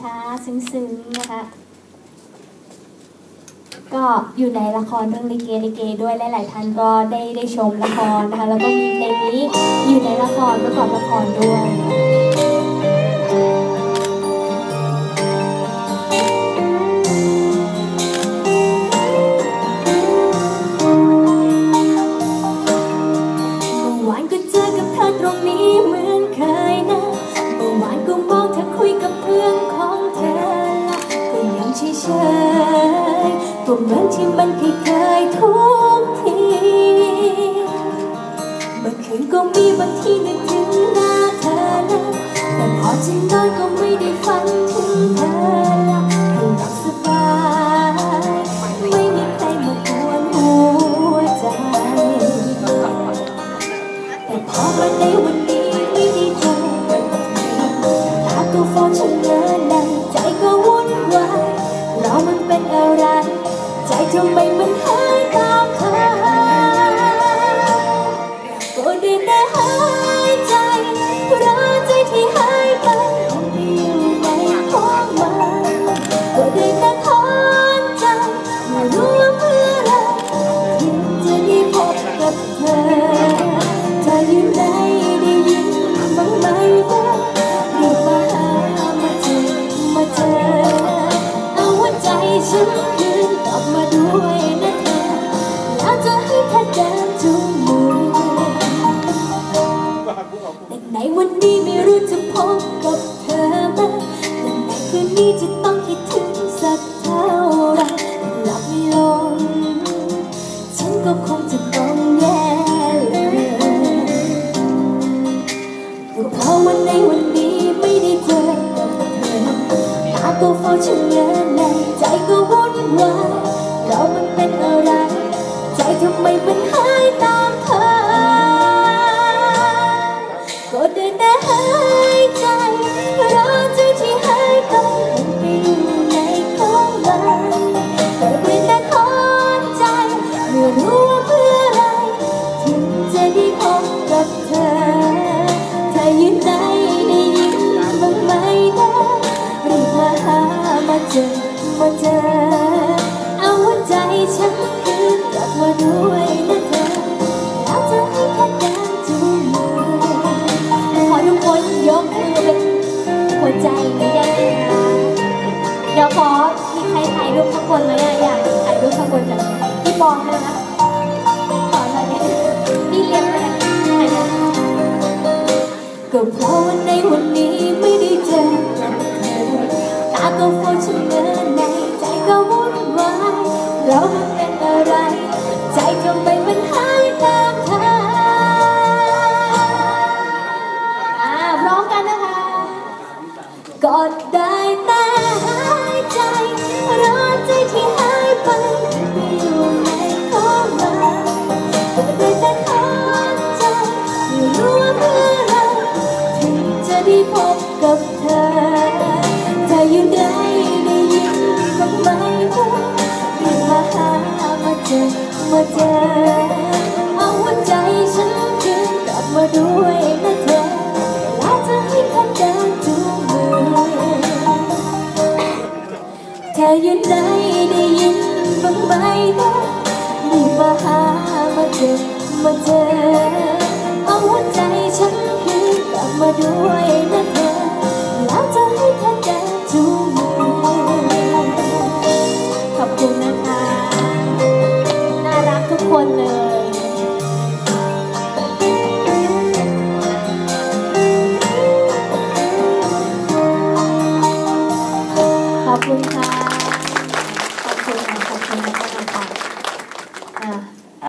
ช้าๆ ซึ้งๆ นะคะ ก็อยู่ในละครเรื่องลิเกลิเกด้วยหลายๆท่านก็ได้ได้ชมละครนะคะ แล้วก็มีเพลงนี้อยู่ในละครประกอบละครด้วย ยังเฉยๆก็เหมือนที่มันเคยเคยทุกทีเมื่อคืนก็มีบางทีนึกถึงหน้าเธอนะแต่พอจะนอนก็ไม่ได้ฝันถึงเธอละให้หลับสบาย ไม่มีใครมากวนหัวใจ แต่พอมาในวันนี้ไม่ได้เจอตาก็ฟ้องฉันเลินใน ใจ วันนี้ไม่รู้จะพบกับเธอไหมและในคืนนี้จะต้องคิดถึงสักเท่าไรหลับไม่ลงฉันก็คงจะต้องแย่เลยก็เพราะวันในวันนี้ไม่ได้เจอกับเธอตาก็เฝ้าชะเง้อในใจก็วุ่นวายเรามันเป็นอะไร ใจทำไมมันหาย เดินจูงมือขอทุกคนยกมือเป็นหัวใจนี้ได้ไหมคะเดี๋ยวขอมีใครถ่ายรูปข้างบนไหมอะอยากถ่ายรูปข้างบนจังพี่บอลเลยนะขอหน่อยดิพี่เลี้ยงเลยถ่ายนะก็เพราะวันในวันนี้ไม่ได้เจอเธอตาก็เฝ้าฉันเดินในใจก็วุ่นวายเราเป็นอะไร ใจทำไมมันหายตามเธออ่าพร้อมกันนะคะกอดได้แต่หายใจรอใจที่หายไปไปอยู่ในของมันก็ได้แต่ถอนใจไม่รู้ว่าเมื่อไรถึงจะได้พบกับเธอเธออยู่ไหนได้ยินบ้างไหมว่ารีบมาหามาเจอ มาเจอเอาหัวใจฉันคืนกลับมาด้วยนะเธอแล้วจะให้เธอเดินจูงมือเธออยู่ไหนได้ยินบ้างไหมนะรีบมาหามาเจอมาเจอ เอาหัวใจฉันคืนกลับมาด้วยนะเธอแล้วจะให้เธอเดิน คนเลยขอบคุณค่ะ